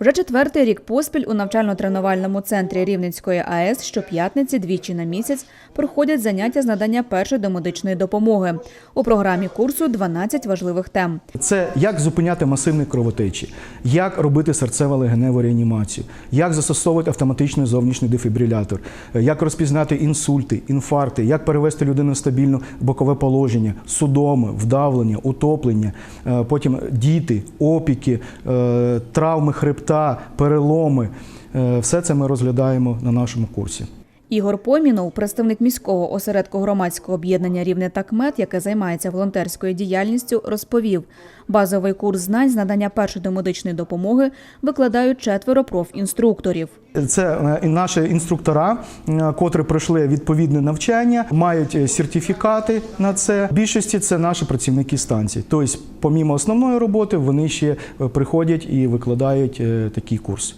Вже четвертий рік поспіль у навчально-тренувальному центрі Рівненської АЕС щоп'ятниці двічі на місяць проходять заняття з надання першої домедичної допомоги. У програмі курсу 12 важливих тем. Це як зупиняти масивні кровотечі, як робити серцево-легеневу реанімацію, як застосовувати автоматичний зовнішній дефібрилятор, як розпізнати інсульти, інфаркти, як перевести людину в стабільне бокове положення, судоми, вдавлення, утоплення, е, потім діти, опіки, е, травми хребта, переломи. Е, Все це ми розглядаємо на нашому курсі. Ігор Помінов, представник міського осередку громадського об'єднання Рівне такмет, яке займається волонтерською діяльністю, розповів, базовий курс знань з надання першої домедичної допомоги викладають четверо профінструкторів. Це е, наші інструктора, е, котрі пройшли відповідне навчання, мають е, сертифікати на це. В більшості це наші працівники станції. Тобто, помімо основної роботи, вони ще приходять і викладають такий курс.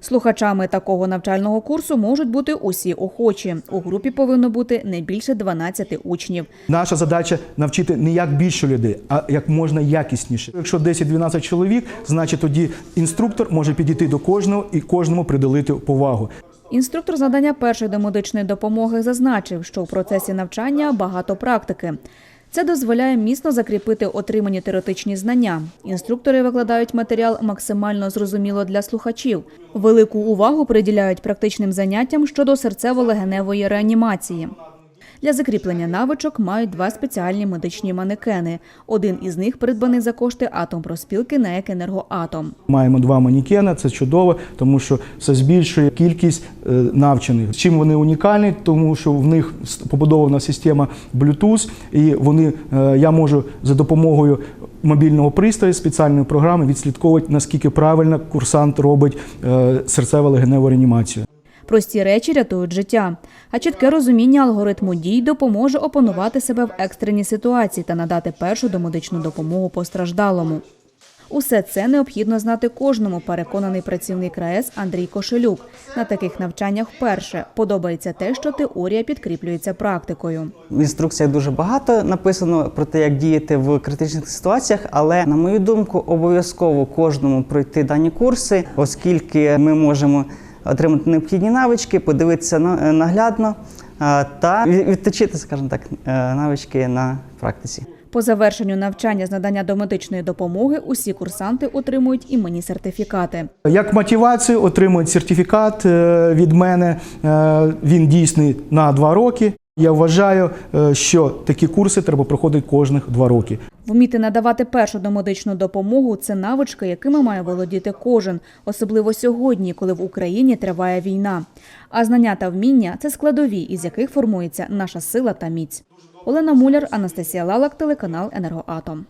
Слухачами такого навчального курсу можуть бути усі охочі. У групі повинно бути не більше 12 учнів. Наша задача навчити не як більше людей, а як можна якісніше. Якщо 10-12 чоловік, значить тоді інструктор може підійти до кожного і кожному приділити повагу. Інструктор з надання першої домедичної допомоги зазначив, що у процесі навчання багато практики. Це дозволяє міцно закріпити отримані теоретичні знання. Інструктори викладають матеріал максимально зрозуміло для слухачів. Велику увагу приділяють практичним заняттям щодо серцево-легеневої реанімації. Для закріплення навичок мають два спеціальні медичні манекени. Один із них придбаний за кошти атомпроспілки НЕК «Енергоатом». Маємо два манікени, це чудово, тому що це збільшує кількість е, навчених. Чим вони унікальні? Тому що в них побудована система Bluetooth, і вони е, я можу за допомогою мобільного пристрою спеціальної програми відслідковувати наскільки правильно курсант робить е, серцево-легеневу реанімацію. Прості речі рятують життя, а чітке розуміння алгоритму дій допоможе опанувати себе в екстреній ситуації та надати першу домедичну допомогу постраждалому. Усе це необхідно знати кожному, переконаний працівник РАЕС Андрій Кошелюк. На таких навчаннях вперше подобається те, що теорія підкріплюється практикою. В інструкціях дуже багато написано про те, як діяти в критичних ситуаціях, але на мою думку, обов'язково кожному пройти дані курси, оскільки ми можемо отримати необхідні навички, подивитися на- наглядно та від- відточити, скажімо так, е, навички на практиці. По завершенню навчання з надання домедичної допомоги усі курсанти отримують іменні сертифікати. Як мотивацію отримують сертифікат е, від мене. Е, Він дійсний на два роки. Я вважаю, е, що такі курси треба проходити кожних два роки. Вміти надавати першу домедичну допомогу це навички, якими має володіти кожен, особливо сьогодні, коли в Україні триває війна. А знання та вміння це складові, із яких формується наша сила та міць. Олена Муляр, Анастасія Лалак, телеканал Енергоатом.